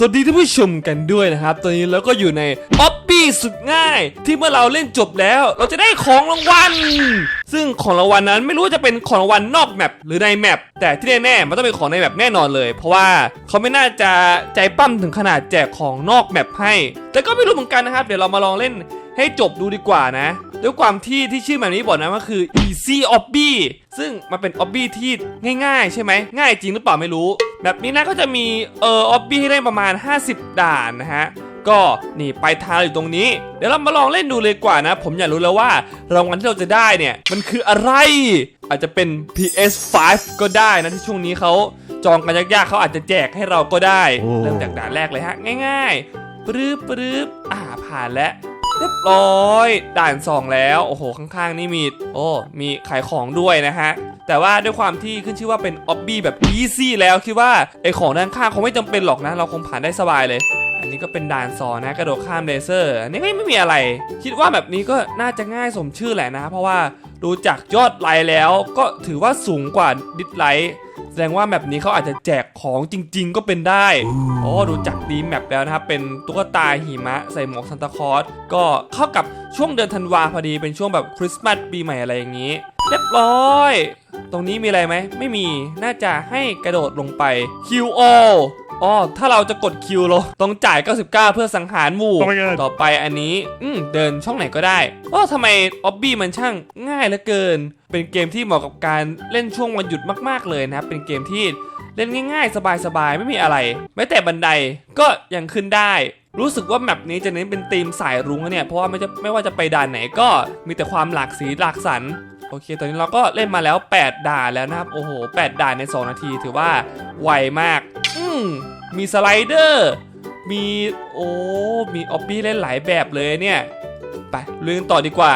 สวัสดีท่านผู้ชมกันด้วยนะครับ ตอนนี้เราก็อยู่ในป๊อปปี้สุดง่าย ที่เมื่อเราเล่นจบแล้ว เราจะได้ของรางวัล ซึ่งของรางวัลนั้นไม่รู้ว่าจะเป็นของรางวัลนอกแมปหรือในแมปแต่ที่แน่ๆมันต้องเป็นของในแมปแน่นอนเลย เพราะว่าเขาไม่น่าจะใจปั้มถึงขนาดแจกของนอกแมปให้ แต่ก็ไม่รู้เหมือนกันนะครับ เดี๋ยวเรามาลองเล่นให้จบดูดีกว่านะ ด้วยความที่ที่ชื่อแบบนี้บอกนะว่าคือ easy obby ซึ่งมันเป็น obby ที่ง่ายๆ ใช่ไหมง่ายจริงหรือเปล่าไม่รู้ แบบนี้นะก็จะมีเอ่อ obby ให้ได้ประมาณ 50 ด่านนะฮะก็นี่ไปลายทางอยู่ตรงนี้ เดี๋ยวเรามาลองเล่นดูเลยดีกว่านะ ผมอยากรู้แล้วว่ารางวัลที่เราจะได้เนี่ย มันคืออะไร อาจจะเป็น PS5 ก็ได้นะที่ช่วงนี้เขาจองกันยากๆเขาอาจจะแจกให้เราก็ได้โอ้เริ่มจากด่านแรกเลยฮะ ง่ายๆปรื๊บปรื๊บอ่าผ่านแล้ว เรียบร้อย ด่าน 2 แล้ว โอ้โห ข้างๆ นี่มี โอ้ มีขายของด้วยนะฮะ แต่ว่าด้วยความที่ขึ้นชื่อว่าเป็นออบบี้แบบอีซี่แล้ว คิดว่าไอของด้านข้างคงไม่จำเป็นหรอกนะ เราคงผ่านได้สบายเลย อันนี้ก็เป็นด่านสองนะ กระโดดข้ามเลเซอร์ อันนี้ก็ไม่มีอะไร คิดว่าแบบนี้ก็น่าจะง่ายสมชื่อแหละนะ เพราะว่าดูจากยอดไลค์แล้วก็ถือว่าสูงกว่าดิสไลค์ ดงว่าแมปนี้เขาอาจจะแจกของจริง ๆ ก็เป็นได้อ๋อดูจากดีแมปแล้วนะครับ เป็นตุ๊กตาหิมะใส่หมวกซันตาคลอสก็เข้ากับช่วงเดือนธันวาพอดีเป็นช่วงแบบคริสต์มาสปีใหม่อะไรอย่างนี้ เรียบร้อย ตรงนี้มีอะไรไหม ไม่มีน่าจะให้กระโดดลงไป QO อ๋อถ้าเราจะกดคิวเราต้องจ่าย 99 เพื่อสังหารหมู่ Oh my god ต่อไปอันนี้ อืมเดินช่องไหนก็ได้ว่าทำไมออบบี้มันช่างง่ายเหลือเกิน เป็นเกมที่เหมาะกับการเล่นช่วงวันหยุดมากๆเลยนะครับ เป็นเกมที่เล่นง่าย ๆ สบายๆ ไม่มีอะไร แม้แต่บันไดก็ยังขึ้นได้ รู้สึกว่าแมปนี้จะเน้นเป็นธีมสายรุ้งนะเนี่ย เพราะว่าไม่จะไม่ว่าจะไปด่านไหนก็มีแต่ความหลากสีหลากสัน โอเค ตอนนี้เราก็เล่นมาแล้ว 8 ด่านแล้วนะครับ โอ้โห 8 ด่านใน 2 นาที ถือว่าไวมาก อืมมีสไลเดอร์ มี โอ้ มีออบบี้เล่นหลายแบบเลยเนี่ย ไปลุยกันต่อดีกว่า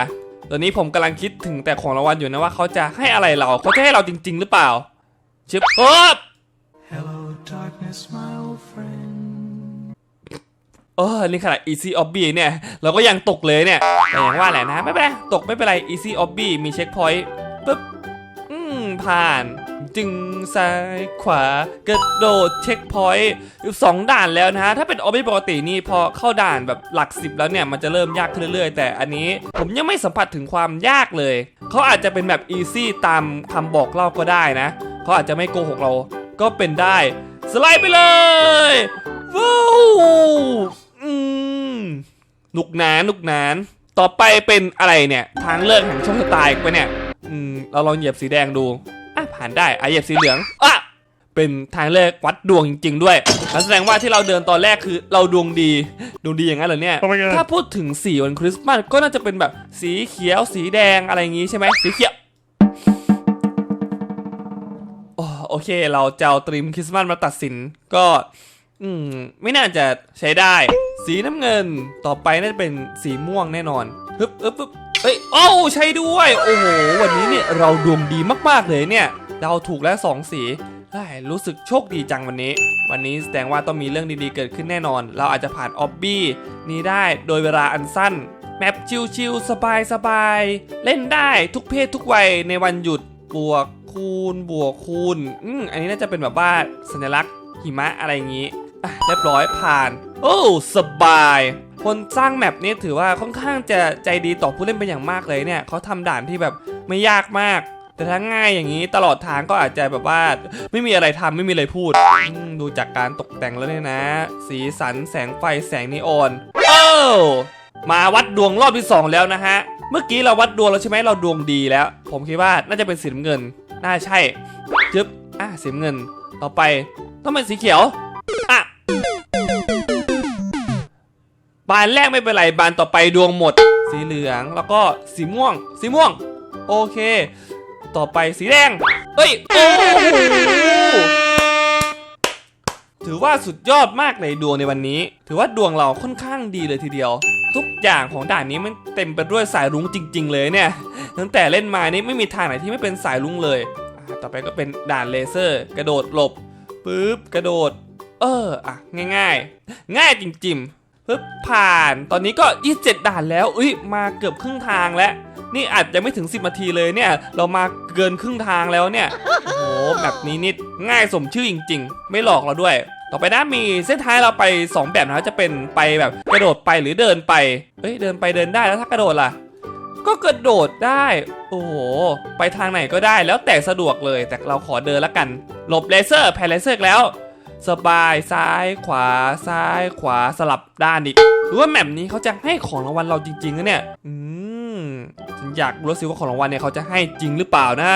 ตอนนี้ผมกำลังคิดถึงแต่ของรางวัลอยู่นะว่าเขาจะให้อะไรเรา เขาจะให้เราจริง ๆ หรือเปล่า ชิบเออ Hello, darkness, my. เออนี่ขนาด easy obby เนี่ย เราก็ยังตกเลยเนี่ย แต่อย่างว่าแหละนะ ไม่เป็นไร ตกไม่เป็นไร easy obby มีเช็คพอยต์ปึ๊บ อืม ผ่าน จึงซ้ายขวากระโดดเช็คพอยต์อยู่สองด่านแล้วนะฮะ ถ้าเป็น obby ปกตินี่พอเข้าด่านแบบหลักสิบแล้วเนี่ย มันจะเริ่มยากขึ้นเรื่อยๆ แต่อันนี้ผมยังไม่สัมผัสถึงความยากเลย เขาอาจจะเป็นแบบ easy ตามคำบอกเล่าก็ได้นะ เขาอาจจะไม่โกหกเรา ก็เป็นได้ สไลด์ไปเลยวู้อืมห นุกหนานหนุกหนาน ต่อไปเป็นอะไรเนี่ยทางเลือกแห่งโชคชะตาอีกปะเนี่ยอืมเราลองเหยียบสีแดงดูอะผ่านได้อะเหยียบสีเหลืองอะเป็นทางเลือกวัดดวงจริง ๆ ด้วยนั่นแสดงว่าที่เราเดินตอนแรกคือเราดวงดีดวงดีอย่างนั้นเหรอเนี่ย Oh my god ถ้าพูดถึงสีวันคริสต์มาสก็น่าจะเป็นแบบสีเขียวสีแดงอะไรอย่างงี้ใช่ไหมสีเขียวอ๋อโอเค เราจะเอาตรีมคริสต์มาสมาตัดสินก็ อืม ไม่น่าจะใช้ได้ สีน้ำเงินต่อไปน่าจะเป็นสีม่วงแน่นอนฮึบฮึบฮึบเอ้ยโอ้าใช้ด้วย โอ้โห วันนี้เนี่ยเราดวงดีมากๆเลยเนี่ยเราถูกแล้วสองสีเฮ้รู้สึกโชคดีจังวันนี้ วันนี้แสดงว่าต้องมีเรื่องดีๆเกิดขึ้นแน่นอน เราอาจจะผ่านออบบี้นี้ได้โดยเวลาอันสั้น แมปชิลๆสบายๆ เล่นได้ทุกเพศทุกวัยในวันหยุดบวกคูณบวกคูณอืมอันนี้น่าจะเป็นแบบว่าสัญลักษณ์หิมะอะไรอย่างนี้ เรียบร้อยผ่าน โอ้สบายคนสร้างแมปนี้ถือว่าค่อนข้างจะใจดีต่อผู้เล่นเป็นอย่างมากเลยเนี่ยเขาทำด่านที่แบบไม่ยากมาก แต่ถ้าง่ายอย่างนี้ตลอดทางก็อาจจะแบบว่า ไม่มีอะไรทำไม่มีอะไรพูด ดูจากการตกแต่งแล้วเนี่ยนะ สีสันแสงไฟแสงนีออนโอ้มาวัดดวงรอบที่สองแล้วนะฮะ เมื่อกี้เราวัดดวงแล้วใช่ไหมเราดวงดีแล้ว ผมคิดว่าน่าจะเป็นสีน้ำเงิน น่าใช่จึ๊บอะสีน้ำเงิน ต่อไปต้องเป็นสีเขียว บานแรกไม่เป็นไรบานต่อไปดวงหมด สีเหลืองแล้วก็สีม่วง สีม่วง โอเค ต่อไปสีแดงเอ้ยโอ้โหถือว่าสุดยอดมากเลยดวงในวันนี้ ถือว่าดวงเราค่อนข้างดีเลยทีเดียว ทุกอย่างของด่านนี้มันเต็มไปด้วยสายรุ้งจริง ๆ เลยเนี่ยตั้งแต่เล่นมานี่ไม่มีทางไหนที่ไม่เป็นสายรุ้งเลยต่อไปก็เป็นด่านเลเซอร์ กระโดดหลบปึ๊บกระโดด เอออะง่าย ๆ ง่ายจริงๆ ปึ๊บผ่าน ตอนนี้ก็ 27 ด่านแล้ว อุ้ยมาเกือบครึ่งทางแล้วนี่อาจจะไม่ถึง 10นาทีเลยเนี่ย เรามาเกินครึ่งทางแล้วเนี่ย โอ้โหแบบนี้นี่ง่ายสมชื่อจริง ๆ ไม่หลอกเราด้วย ต่อไปนะมีเส้นท้างเราไป 2 แบบนะจะเป็นไปแบบกระโดดไปหรือเดินไป เอ้ยเดินไปเดินได้แล้วถ้ากระโดดล่ะ ก็กระโดดได้ โอ้โห ไปทางไหนก็ได้แล้วแต่สะดวกเลย แต่เราขอเดินละกัน หลบเลเซอร์แผ่เลเซอร์แล้ว สบายซ้ายขวาซ้ายขวาสลับด้านอีกหรือว่าแมปนี้เขาจะให้ของรางวัลเราจริงๆนะเนี่ย อืมฉันอยากรู้สิว่าของรางวัลเนี่ยเขาจะให้จริงหรือเปล่านะ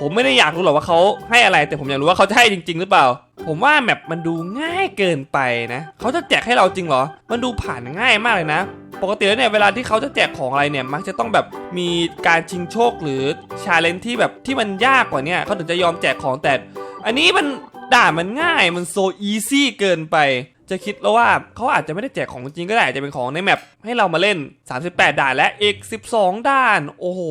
ผมไม่ได้อยากรู้หรอกว่าเขาให้อะไร แต่ผมอยากรู้ว่าเขาจะให้จริง ๆ หรือเปล่า ผมว่าแมปมันดูง่ายเกินไปนะเขาจะแจกให้เราจริงเหรอ มันดูผ่านง่ายมากเลยนะปกติแล้วเนี่ยเวลาที่เขาจะแจกของอะไรเนี่ยมักจะต้องแบบมีการชิงโชคหรือชาเลนจ์ที่แบบที่มันยากกว่านี่เขาถึงจะยอมแจกของแต่ อันนี้มัน ด่านมันง่ายมันโซอีซี่เกินไป จะคิดแล้วว่าเขาอาจจะไม่ได้แจกของจริงก็ได้อาจจะเป็นของในแมปให้เรามาเล่น 38 ด่านและอีก12 ด่าน โอ้โห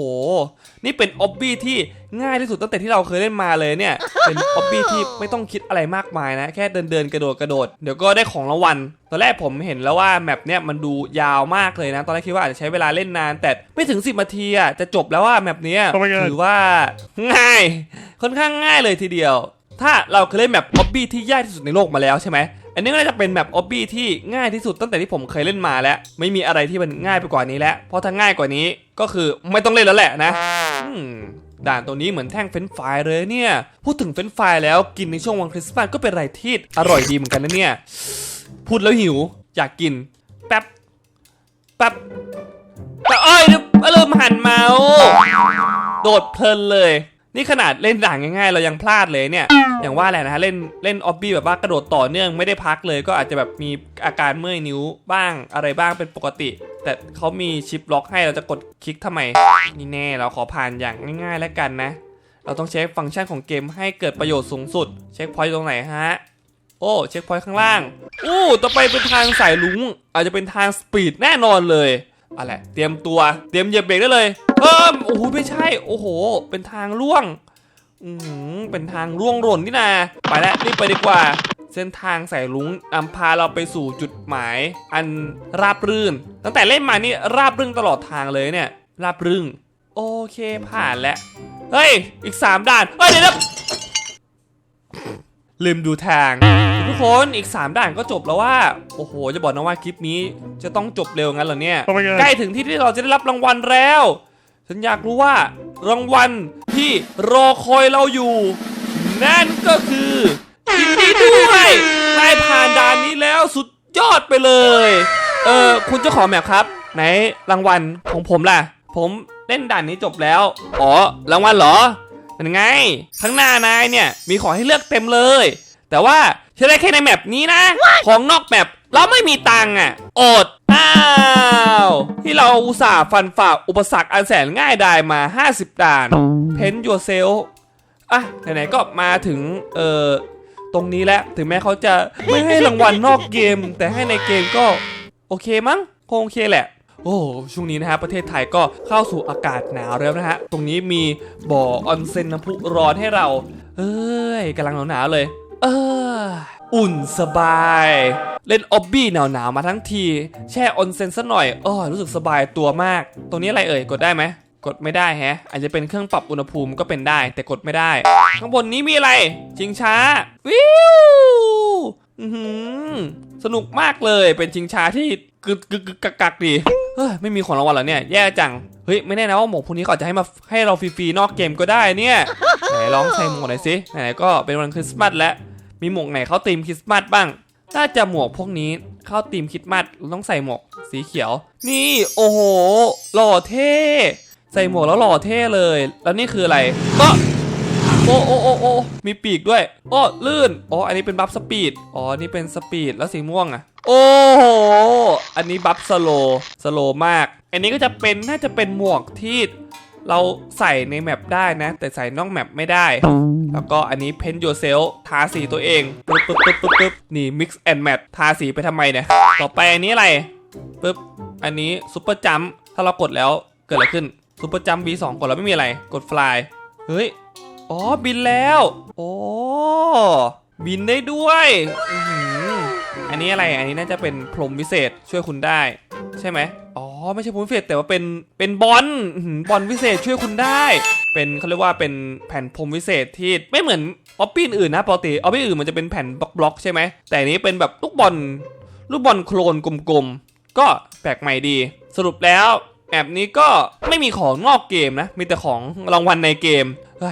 นี่เป็นออบบี้ที่ง่ายที่สุดตั้งแต่ที่เราเคยเล่นมาเลยเนี่ย เป็นออบบี้ที่ไม่ต้องคิดอะไรมากมายนะ แค่เดินเดินๆกระโดดกระโดด เดี๋ยวก็ได้ของรางวัล ตอนแรกผมเห็นแล้วว่าแมปเนี่ยมันดูยาวมากเลยนะ ตอนแรกคิดว่าอาจจะใช้เวลาเล่นนาน แต่ไม่ถึง 10นาทีอะจะจบแล้วว่าแมปเนี้ย Oh my god ถือว่าง่าย ค่อนข้างง่ายเลยทีเดียว ถ้าเราเคยเล่นแมปออบบี้ที่ยากที่สุดในโลกมาแล้วใช่ไหมอันนี้ก็น่าจะเป็นแมปออบบี้ที่ง่ายที่สุดตั้งแต่ที่ผมเคยเล่นมาแล้ว ไม่มีอะไรที่มันง่ายไปกว่านี้แล้ว เพราะถ้าง่ายกว่านี้ก็คือไม่ต้องเล่นแล้วแหละนะด่านตัวนี้เหมือนแท่งเฟรนฟรายเลยเนี่ย พูดถึงเฟรนฟรายแล้วกินในช่วงวันคริสต์มาสก็เป็นอะไรที่อร่อยดีเหมือนกันนะเนี่ย พูดแล้วหิว อยากกิน แป๊บ แป๊บแป๊บเอ้ยเดี๋ยเริ่มหันเมาโดดเพลินเลย นี่ขนาดเล่นด่านง่ายๆ เรายังพลาดเลยเนี่ย อย่างว่าแหละนะฮะเล่นเล่นออบบี้แบบว่ากระโดดต่อเนื่องไม่ได้พักเลยก็อาจจะแบบมีอาการเมื่อยนิ้วบ้างอะไรบ้างเป็นปกติ แต่เขามีชิปล็อกให้เราจะกดคลิกทำไม นี่แน่เราขอผ่านอย่างง่ายๆแล้วกันนะ เราต้องเช็คฟังก์ชันของเกมให้เกิดประโยชน์สูงสุด เช็คพอยต์ตรงไหนฮะโอ้เช็คพอยต์ข้างล่างอู้ต่อไปเป็นทางสายลุงอาจจะเป็นทางสปีดแน่นอนเลย อะไรเตรียมตัวเตรียมเหยียบเบรกได้เลยเพิ่มโอ้โหไม่ใช่ โอ้โห เป็นทางล่วง อืมเป็นทางร่วงหล่นนี่นาไปแล้วรีบไปดีกว่า เส้นทางสายลุงนำพาเราไปสู่จุดหมาย อันราบรื่น ตั้งแต่เล่นมานี่ราบรื่นตลอดทางเลยเนี่ย ราบรื่นโอเคผ่านแล้วเฮ้ยอีก 3 ด่านเฮ้ยเดี๋ยว ลืมดูทาง ทุกคนอีก 3 ด่านก็จบแล้วว่า โอ้โห จะบอกนะว่าคลิปนี้จะต้องจบเร็วงั้นเหรอเนี่ย Oh my god ใกล้ถึงที่ที่เราจะได้รับรางวัลแล้ว ฉันอยากรู้ว่ารางวัลที่รอคอยเราอยู่ นั่นก็คือยินดีด้วยนายผ่านด่านนี้แล้วสุดยอดไปเลย เออคุณเจ้าของแมปครับ ไหนรางวัลของผมล่ะ ผมเล่นด่านนี้จบแล้ว อ๋อรางวัลเหรอ เป็นไง ข้างหน้านายเนี่ยมีของให้เลือกเต็มเลย แต่ว่าใช้ได้แค่ในแมปนี้นะ ของนอกแมปเราไม่มีตังค์อะ อด อ้าว ที่เราอุตส่าห์ฟันฝ่าอุปสรรคอันแสนง่ายดายมา 50 ด่าน เพนยูเซลอะ ไหนๆ ก็มาถึง เอ่อ ตรงนี้แล้ว ถึงแม้เขาจะไม่ให้รางวัลนอกเกม แต่ให้ในเกมก็ โอเคมั้ง คงโอเคแหละ โอ้ช่วงนี้นะฮะประเทศไทยก็เข้าสู่อากาศหนาวแล้วนะฮะตรงนี้มีบ่อออนเซ็นน้ำพุร้อนให้เราเอ้ยกำลังหนาวๆเลย เอออุ่นสบาย เล่นออบบี้หนาวๆมาทั้งที แช่ออนเซ็นสักหน่อยอ้อรู้สึกสบายตัวมาก ตรงนี้อะไรเอ่ยกดได้ไหมกดไม่ได้แฮะ อาจจะเป็นเครื่องปรับอุณหภูมิก็เป็นได้ แต่กดไม่ได้ ข้างบนนี้มีอะไรชิงช้า วิวสนุกมากเลยเป็นชิงช้าที่ กึกกึกกึกกักกักดีเฮ้ยไม่มีของรางวัลเหรอเนี่ยแย่จังเฮ้ยไม่แน่นะว่าหมวกพวกนี้เขาจะให้มาให้เราฟรีๆนอกเกมก็ได้เนี่ยไหนลองใส่หมวกหน่อยสิไหนก็เป็นวันคริสต์มาสแล้วมีหมวกไหนเข้าธีมคริสต์มาสบ้างน่าจะหมวกพวกนี้เข้าธีมคริสต์มาสต้องใส่หมวกสีเขียว นี่โอ้โหหล่อเท่ใส่หมวกแล้วหล่อเท่เลย แล้วนี่คืออะไรก็ โอ้โอ้โอ้โอ้มีปีกด้วย โอ้ลื่นอ๋ออันนี้เป็นบัฟสปีดอ๋อนี่เป็นสปีดแล้วสีม่วงอะโอ้โห อันนี้บัฟสโลสโลมาก อันนี้ก็จะเป็นน่าจะเป็นหมวกที่เราใส่ในแมปได้นะ แต่ใส่นอกแมปไม่ได้ แล้วก็อันนี้ Paint Yourself ทาสีตัวเองปึ๊บปึ๊บปึ๊บปึ๊บปึ๊บนี่ Mix and Match ททาสีไปทำไมเนี่ย ต่อไปอันนี้อะไรปึ๊บอันนี้ Super Jump ถ้าเรากดแล้วเกิดอะไรขึ้น Super Jump B2 กดแล้วไม่มีอะไรกด Fly เฮ้ย อ๋อบินแล้วโอ้บินได้ด้วยอืมอันนี้อะไรอันนี้น่าจะเป็นพรมวิเศษช่วยคุณได้ ใช่ไหมอ๋อไม่ใช่ผลพิเศษแต่ว่าเป็นเป็นบอลบอลวิเศษช่วยคุณได้ เป็นเขาเรียกว่าเป็นแผ่นพรมวิเศษที่ไม่เหมือนออปปี้อื่นนะปกติออปปี้อื่นมันจะเป็นแผ่นบล็อกๆใช่ไหมแต่อันนี้เป็นแบบลูกบอลลูกบอลโคลนกลมๆก็แปลกใหม่ดี สรุปแล้วแอปนี้ก็ไม่มีของนอกเกมนะ มีแต่ของรางวัลในเกม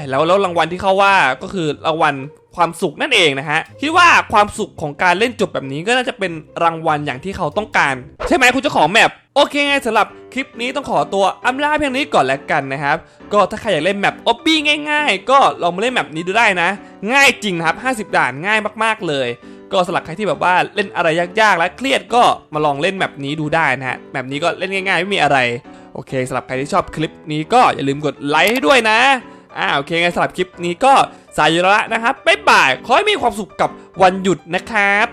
แล้วแล้วรางวัลที่เขาว่าก็คือรางวัลความสุขนั่นเองนะฮะคิดว่าความสุขของการเล่นจบแบบนี้ก็น่าจะเป็นรางวัลอย่างที่เขาต้องการ ใช่ไหมคุณเจ้าของแมปโอเคไงสำหรับคลิปนี้ต้องขอตัวอำลาเพียงนี้ก่อนแล้วกันนะครับ ก็ถ้าใครอยากเล่นแมปออบบี้ง่าย ๆ ก็ลองมาเล่นแมปนี้ดูได้นะ ง่ายจริงนะครับ 50 ด่านง่ายมากๆเลย ก็สำหรับใครที่แบบว่าเล่นอะไรยากๆ และเครียดก็มาลองเล่นแมปนี้ดูได้นะฮะแมปนี้ก็เล่นง่าย ๆ ไม่มีอะไร โอเคสำหรับใครที่ชอบคลิปนี้ก็อย่าลืมกดไลค์ให้ด้วยนะ อ่าโอเคไงสำหรับคลิปนี้ก็สายอยู่แล้วนะครับบ๊ายบายขอให้มีความสุขกับวันหยุดนะครับ